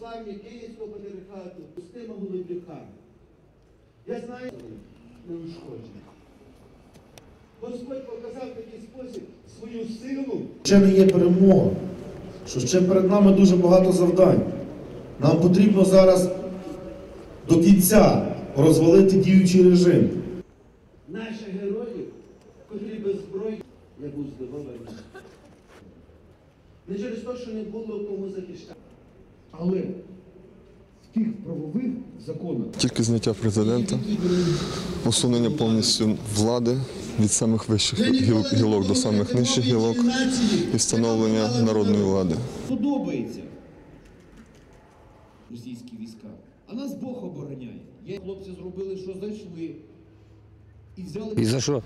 Київського патріархату, Устима Голубюка. Я знаю, неушкоджений. Господь показав такий спосіб свою силу. Ще не є перемога, що ще перед нами дуже багато завдань. Нам потрібно зараз до кінця розвалити діючий режим. Наших героїв, котрі без зброї, я був здивований. Не через те, що не було кому захищати. Але в тих правових законах Тільки зняття президента, усунення повністю влади від самих вищих гілок до самих нижчих гілок і встановлення народної влади. подобається російські війська. А нас Бог обороняє. Хлопці зробили, що зайшли. І взяли І за що?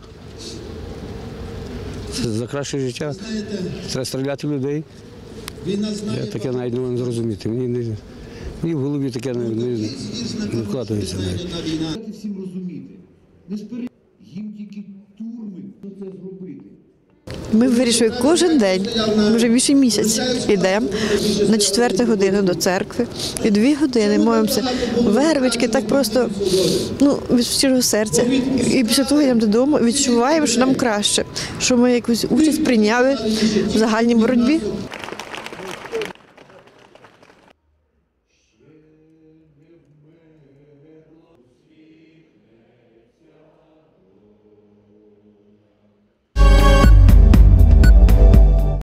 Це за краще життя. Треба стріляти в людей. Я таке навіть не можу зрозуміти. Мені, не, мені в голові таке не, не, не вкладається. Дайте всім розуміти. Не ж. Їм тільки турми, що це зробити. Ми вирішили кожен день, ми вже більше місяць йдемо на четверту годину до церкви. І дві години молимося. Вервички так просто ну, від щирого серця. І після того йдемо додому, відчуваємо, що нам краще, що ми якусь участь прийняли в загальній боротьбі.